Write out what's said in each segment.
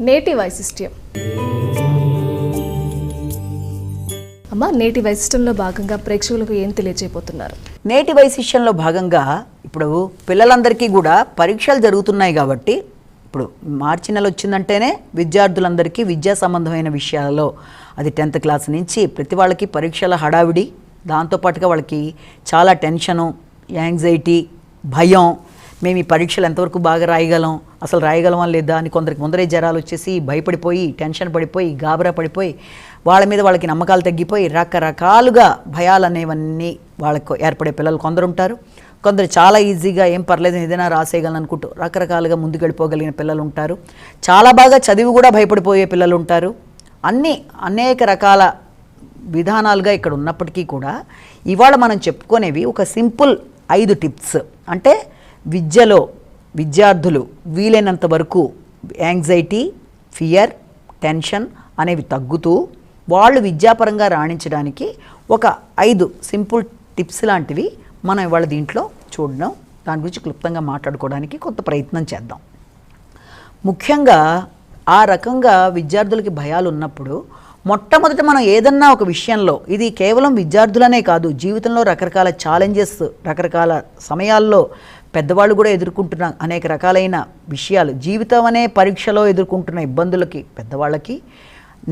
నేటి వైశిష్ట్యం అమ్మ నేటి వైశిష్టంలో భాగంగా ప్రేక్షకులకు ఏం తెలియజేయబోతున్నారు నేటి వైశిష్యంలో భాగంగా ఇప్పుడు పిల్లలందరికీ కూడా పరీక్షలు జరుగుతున్నాయి కాబట్టి ఇప్పుడు మార్చి నెల వచ్చిందంటేనే విద్యార్థులందరికీ విద్యా సంబంధమైన విషయాలలో అది టెన్త్ క్లాస్ నుంచి ప్రతి వాళ్ళకి పరీక్షల హడావిడి దాంతోపాటుగా వాళ్ళకి చాలా టెన్షను యాంగ్జైటీ భయం. మేము ఈ పరీక్షలు ఎంతవరకు బాగా రాయగలం? అసలు రాయగలమా లేదా అని కొందరికి ముందరే జ్వరాలు వచ్చేసి భయపడిపోయి టెన్షన్ పడిపోయి గాబరా పడిపోయి వాళ్ళ మీద వాళ్ళకి నమ్మకాలు తగ్గిపోయి రకరకాలుగా భయాలు అనేవన్నీ వాళ్ళకు ఏర్పడే పిల్లలు కొందరు ఉంటారు కొందరు చాలా ఈజీగా ఏం పర్లేదు ఏదైనా రాసేయగలను అనుకుంటూ రకరకాలుగా ముందుకు వెళ్ళిపోగలిగిన పిల్లలు ఉంటారు చాలా బాగా చదివి కూడా భయపడిపోయే పిల్లలు ఉంటారు అన్నీ అనేక రకాల విధానాలుగా ఇక్కడ ఉన్నప్పటికీ కూడా ఇవాళ మనం చెప్పుకునేవి ఒక సింపుల్ ఐదు టిప్స్. అంటే విద్యలో విద్యార్థులు వీలైనంత వరకు యాంగ్జైటీ ఫియర్ టెన్షన్ అనేవి తగ్గుతూ వాళ్ళు విద్యాపరంగా రాణించడానికి ఒక ఐదు సింపుల్ టిప్స్ లాంటివి మనం ఇవాళ దీంట్లో చూడడం దాని గురించి క్లుప్తంగా మాట్లాడుకోవడానికి కొంత ప్రయత్నం చేద్దాం. ముఖ్యంగా ఆ రకంగా విద్యార్థులకి భయాలు ఉన్నప్పుడు మొట్టమొదట మనం ఏదన్నా ఒక విషయంలో ఇది కేవలం విద్యార్థులనే కాదు జీవితంలో రకరకాల ఛాలెంజెస్ రకరకాల సమయాల్లో పెద్దవాళ్ళు కూడా ఎదుర్కొంటున్న అనేక రకాలైన విషయాలు. జీవితం అనే పరీక్షలో ఎదుర్కొంటున్న ఇబ్బందులకి పెద్దవాళ్ళకి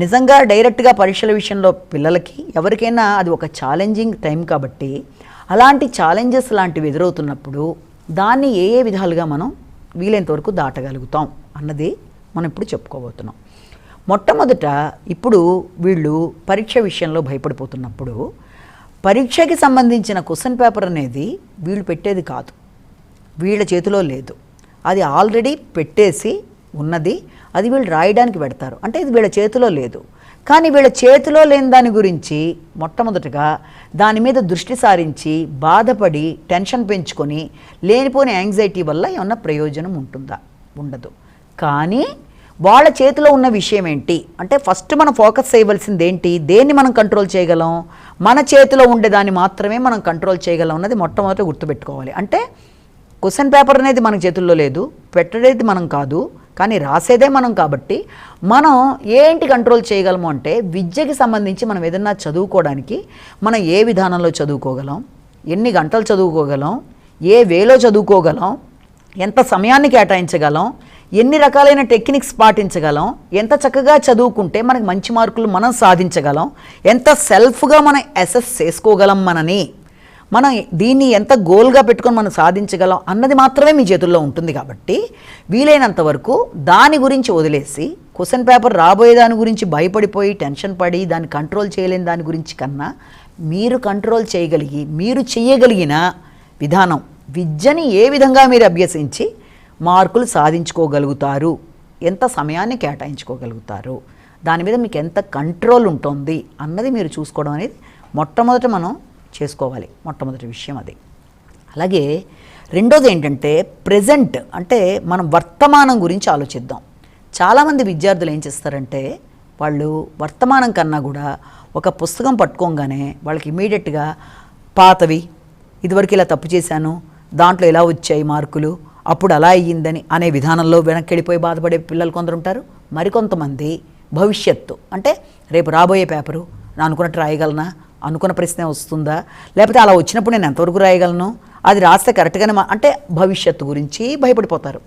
నిజంగా డైరెక్ట్గా పరీక్షల విషయంలో పిల్లలకి ఎవరికైనా అది ఒక ఛాలెంజింగ్ టైం కాబట్టి అలాంటి ఛాలెంజెస్ లాంటివి ఎదురవుతున్నప్పుడు దాన్ని ఏ ఏ విధాలుగా మనం వీలైనంత వరకు దాటగలుగుతాం అన్నది మనం ఇప్పుడు చెప్పుకోబోతున్నాం. మొట్టమొదట ఇప్పుడు వీళ్ళు పరీక్ష విషయంలో భయపడిపోతున్నప్పుడు పరీక్షకి సంబంధించిన క్వశ్చన్ పేపర్ అనేది వీళ్ళు పెట్టేది కాదు. వీళ్ళ చేతిలో లేదు. అది ఆల్రెడీ పెట్టేసి ఉన్నది. అది వీళ్ళు రాయడానికి పెడతారు. అంటే ఇది వీళ్ళ చేతిలో లేదు. కానీ వీళ్ళ చేతిలో లేని దాని గురించి మొట్టమొదటగా దాని మీద దృష్టి సారించి బాధపడి టెన్షన్ పెంచుకొని లేనిపోని యాంగ్జైటీ వల్ల ఏమన్నా ప్రయోజనం ఉంటుందా? ఉండదు. కానీ వాళ్ళ చేతిలో ఉన్న విషయం ఏంటి? అంటే ఫస్ట్ మనం ఫోకస్ చేయవలసింది ఏంటి? దేన్ని మనం కంట్రోల్ చేయగలం? మన చేతిలో ఉండేదాన్ని మాత్రమే మనం కంట్రోల్ చేయగలం అన్నది మొట్టమొదట గుర్తుపెట్టుకోవాలి. అంటే క్వశ్చన్ పేపర్ అనేది మన చేతుల్లో లేదు పెట్టడేది మనం కాదు కానీ రాసేదే మనం కాబట్టి మనం ఏంటి కంట్రోల్ చేయగలము అంటే విద్యకి సంబంధించి మనం ఏదన్నా చదువుకోవడానికి మనం ఏ విధానంలో చదువుకోగలం ఎన్ని గంటలు చదువుకోగలం ఏ వేలో చదువుకోగలం ఎంత సమయాన్ని కేటాయించగలం ఎన్ని రకాలైన టెక్నిక్స్ పాటించగలం ఎంత చక్కగా చదువుకుంటే మనకి మంచి మార్కులు మనం సాధించగలం ఎంత సెల్ఫ్గా మనం అసెస్ చేసుకోగలం మనని మనం దీన్ని ఎంత గోల్గా పెట్టుకొని మనం సాధించగలం అన్నది మాత్రమే మీ చేతుల్లో ఉంటుంది కాబట్టి వీలైనంత వరకు దాని గురించి వదిలేసి క్వశ్చన్ పేపర్ రాబోయే దాని గురించి భయపడిపోయి టెన్షన్ పడి దాన్ని కంట్రోల్ చేయలేని దాని గురించి కన్నా మీరు కంట్రోల్ చేయగలిగి మీరు చేయగలిగిన విధానం విద్యని ఏ విధంగా మీరు అభ్యసించి మార్కులు సాధించుకోగలుగుతారు ఎంత సమయాన్ని కేటాయించుకోగలుగుతారు దాని మీద మీకు ఎంత కంట్రోల్ ఉంటుంది అన్నది మీరు చూసుకోవడం అనేది మొట్టమొదట మనం చేసుకోవాలి. మొట్టమొదటి విషయం అది. అలాగే రెండోది ఏంటంటే ప్రజెంట్ అంటే మనం వర్తమానం గురించి ఆలోచిద్దాం. చాలామంది విద్యార్థులు ఏం చేస్తారంటే వాళ్ళు వర్తమానం కన్నా కూడా ఒక పుస్తకం పట్టుకోగానే వాళ్ళకి ఇమీడియట్గా పాతవి ఇదివరకు ఇలా తప్పు చేశాను దాంట్లో ఎలా వచ్చాయి మార్కులు అప్పుడు అలా అయ్యిందని అనే విధానంలో వెనక్కి వెళ్ళిపోయి బాధపడే పిల్లలు కొందరు ఉంటారు. మరికొంతమంది భవిష్యత్తు అంటే రేపు రాబోయే పేపరు నా అనుకున్నట్టు రాయగలనా? అనుకున్న ప్రశ్న వస్తుందా? లేకపోతే అలా వచ్చినప్పుడు నేను ఎంతవరకు రాయగలను? అది రాస్తే కరెక్ట్గానే మా అంటే భవిష్యత్తు గురించి భయపడిపోతారు.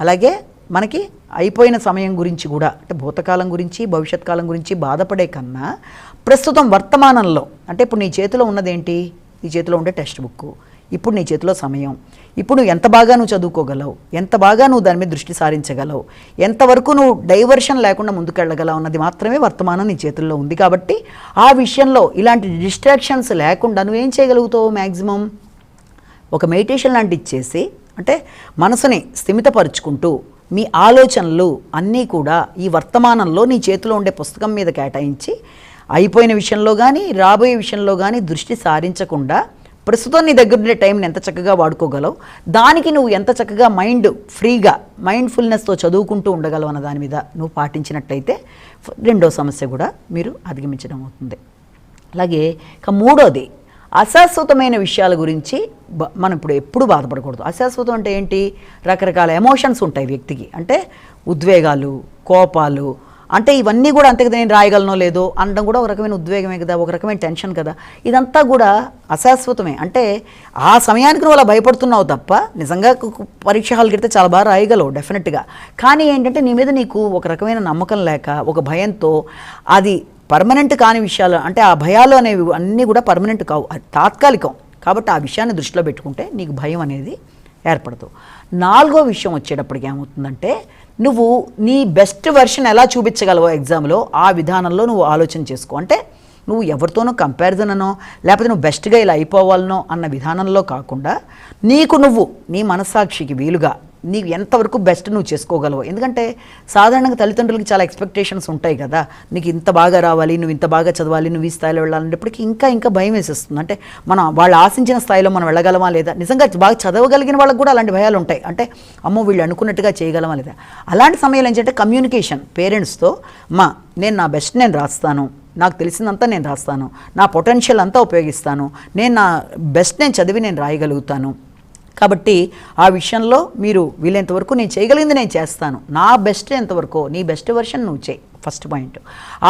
అలాగే మనకి అయిపోయిన సమయం గురించి కూడా అంటే భూతకాలం గురించి భవిష్యత్ కాలం గురించి బాధపడే కన్నా ప్రస్తుతం వర్తమానంలో అంటే ఇప్పుడు నీ చేతిలో ఉన్నదేంటి? నీ చేతిలో ఉండే టెక్స్ట్ బుక్ ఇప్పుడు నీ చేతిలో సమయం. ఇప్పుడు నువ్వు ఎంత బాగా నువ్వు చదువుకోగలవు? ఎంత బాగా నువ్వు దాని మీద దృష్టి సారించగలవు? ఎంతవరకు నువ్వు డైవర్షన్ లేకుండా ముందుకెళ్ళగలవు అన్నది మాత్రమే వర్తమానం నీ చేతుల్లో ఉంది కాబట్టి ఆ విషయంలో ఇలాంటి డిస్ట్రాక్షన్స్ లేకుండా నువ్వేం చేయగలుగుతావు మ్యాక్సిమం ఒక మెడిటేషన్ లాంటిది చేసి అంటే మనసుని స్థిమితపరుచుకుంటూ మీ ఆలోచనలు అన్నీ కూడా ఈ వర్తమానంలో నీ చేతిలో ఉండే పుస్తకం మీద కేటాయించి అయిపోయిన విషయంలో కానీ రాబోయే విషయంలో కానీ దృష్టి సారించకుండా ప్రస్తుతం నీ దగ్గర ఉండే టైంని ఎంత చక్కగా వాడుకోగలవు? దానికి నువ్వు ఎంత చక్కగా మైండ్ ఫ్రీగా మైండ్ఫుల్నెస్తో చదువుకుంటూ ఉండగలవు అన్న దాని మీద నువ్వు పాటించినట్టయితే రెండో సమస్య కూడా మీరు అధిగమించడం అవుతుంది. అలాగే ఇక మూడోది అశాశ్వతమైన విషయాల గురించి మనం ఇప్పుడు ఎప్పుడు బాధపడకూడదు. అశాశ్వతం అంటే ఏంటి? రకరకాల ఎమోషన్స్ ఉంటాయి వ్యక్తికి. అంటే ఉద్వేగాలు కోపాలు అంటే ఇవన్నీ కూడా అంతే కదా నేను రాయగలనో లేదో అనడం కూడా ఒక రకమైన ఉద్వేగమే కదా ఒక రకమైన టెన్షన్ కదా. ఇదంతా కూడా అశాశ్వతమే. అంటే ఆ సమయానికి నువ్వు అలా భయపడుతున్నావు తప్ప నిజంగా పరీక్ష హాల్కి వెళ్తే చాలా బాగా రాయగలవు డెఫినెట్గా. కానీ ఏంటంటే నీ మీద నీకు ఒక రకమైన నమ్మకం లేక ఒక భయంతో అది పర్మనెంట్ కాని విషయాలు అంటే ఆ భయాలు అనేవి అన్నీ కూడా పర్మనెంట్ కావు అది తాత్కాలికం. కాబట్టి ఆ విషయాన్ని దృష్టిలో పెట్టుకుంటే నీకు భయం అనేది ఏర్పడదు. నాలుగో విషయం వచ్చేటప్పటికి ఏమవుతుందంటే నువ్వు నీ బెస్ట్ వెర్షన్ ఎలా చూపించగలవో ఎగ్జామ్లో ఆ విధానంలో నువ్వు ఆలోచన చేసుకో. అంటే నువ్వు ఎవరితోనూ కంపారిజన్ అనో లేకపోతే నువ్వు బెస్ట్గా ఇలా అయిపోవాలనో అన్న విధానంలో కాకుండా నీకు నువ్వు నీ మనస్సాక్షికి వీలుగా నీకు ఎంతవరకు బెస్ట్ నువ్వు చేసుకోగలవు. ఎందుకంటే సాధారణంగా తల్లిదండ్రులకి చాలా ఎక్స్పెక్టేషన్స్ ఉంటాయి కదా. నీకు ఇంత బాగా రావాలి నువ్వు ఇంత బాగా చదవాలి నువ్వు ఈ స్థాయిలో వెళ్ళాలనేటప్పటికి ఇంకా ఇంకా భయం వేసేస్తుంది. అంటే మనం వాళ్ళు ఆశించిన స్థాయిలో మనం వెళ్ళగలమా లేదా? నిజంగా బాగా చదవగలిగిన వాళ్ళకి కూడా అలాంటి భయాలు ఉంటాయి. అంటే అమ్మో వీళ్ళు అనుకున్నట్టుగా చేయగలమా లేదా? అలాంటి సమయంలో ఏంటంటే కమ్యూనికేషన్ పేరెంట్స్తో మా నేను నా బెస్ట్ నేను రాస్తాను. నాకు తెలిసిందంతా నేను రాస్తాను. నా పొటెన్షియల్ అంతా ఉపయోగిస్తాను. నేను నా బెస్ట్ నేను చదివి నేను రాయగలుగుతాను. కాబట్టి ఆ విషయంలో మీరు వీలైనంత వరకు నేను చేయగలిగింది నేను చేస్తాను. నా బెస్ట్ ఎంతవరకు నీ బెస్ట్ వర్షన్ నువ్వు చేయి ఫస్ట్ పాయింట్.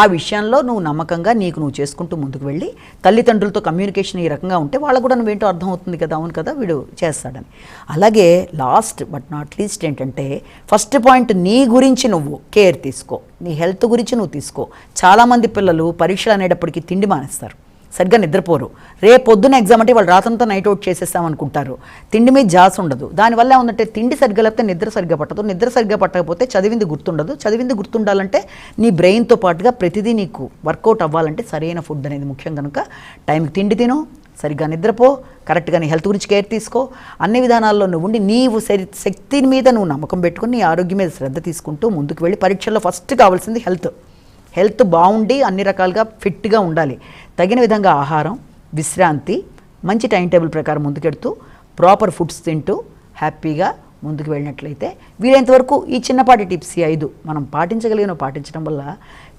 ఆ విషయంలో నువ్వు నమ్మకంగా నీకు నువ్వు చేసుకుంటూ ముందుకు వెళ్ళి తల్లిదండ్రులతో కమ్యూనికేషన్ ఈ రకంగా ఉంటే వాళ్ళకు కూడా నువ్వేంటో అర్థం అవుతుంది కదా అవును కదా వీడు చేస్తాడని. అలాగే లాస్ట్ బట్ నాట్ లీస్ట్ ఏంటంటే ఫస్ట్ పాయింట్ నీ గురించి నువ్వు కేర్ తీసుకో నీ హెల్త్ గురించి నువ్వు తీసుకో. చాలామంది పిల్లలు పరీక్షలు అనేటప్పటికీ తిండి మానేస్తారు. సరిగ్గా నిద్రపోరు. రేపు పొద్దున్న ఎగ్జామ్ అంటే వాళ్ళు రాత్రంతా నైట్ అవుట్ చేసేస్తాం అనుకుంటారు తిండి మీద జాస్ ఉండదు. దానివల్ల ఏముందంటే తిండి సరిగ్గా లేకపోతే నిద్ర సరిగ్గా పట్టదు. నిద్ర సరిగ్గా పట్టకపోతే చదివింది గుర్తుండదు. చదివింది గుర్తుండాలంటే నీ బ్రెయిన్తో పాటుగా ప్రతిదీ నీకు వర్కౌట్ అవ్వాలంటే సరైన ఫుడ్ అనేది ముఖ్యం కనుక టైంకి తిండి తిను సరిగ్గా నిద్రపో కరెక్ట్గా నీ హెల్త్ గురించి కేర్ తీసుకో. అన్ని విధానాల్లో నువ్వు ఉండి నీవు శరి శక్తి మీద నువ్వు నమ్మకం పెట్టుకుని నీ ఆరోగ్యం మీద శ్రద్ధ తీసుకుంటూ ముందుకు వెళ్ళి పరీక్షల్లో ఫస్ట్ కావాల్సింది హెల్త్ హెల్త్ బాగుండి అన్ని రకాలుగా ఫిట్గా ఉండాలి. తగిన విధంగా ఆహారం విశ్రాంతి మంచి టైం టేబుల్ ప్రకారం ముందుకెడుతూ ప్రాపర్ ఫుడ్స్ తింటూ హ్యాపీగా ముందుకు వెళ్ళినట్లయితే వీలైనంత వరకు ఈ చిన్నపాటి టిప్స్ ఈ ఐదు మనం పాటించగలిగిన పాటించడం వల్ల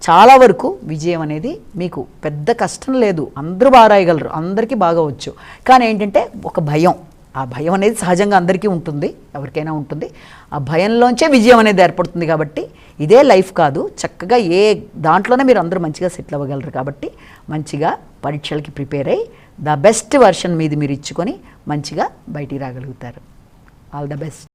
చాలా వరకు విజయం అనేది మీకు పెద్ద కష్టం లేదు. అందరూ బాగా రాయగలరు. అందరికీ బాగా వచ్చు. కానీ ఏంటంటే ఒక భయం. ఆ భయం అనేది సహజంగా అందరికీ ఉంటుంది ఎవరికైనా ఉంటుంది. ఆ భయంలోంచే విజయం అనేది ఏర్పడుతుంది కాబట్టి ఇదే లైఫ్ కాదు చక్కగా ఏ దాంట్లోనే మీరు అందరూ మంచిగా సెటిల్ అవ్వగలరు కాబట్టి మంచిగా పరీక్షలకి ప్రిపేర్ అయ్యి ద బెస్ట్ వర్షన్ మీది మీరు ఇచ్చుకొని మంచిగా బయటికి రాగలుగుతారు. All the best.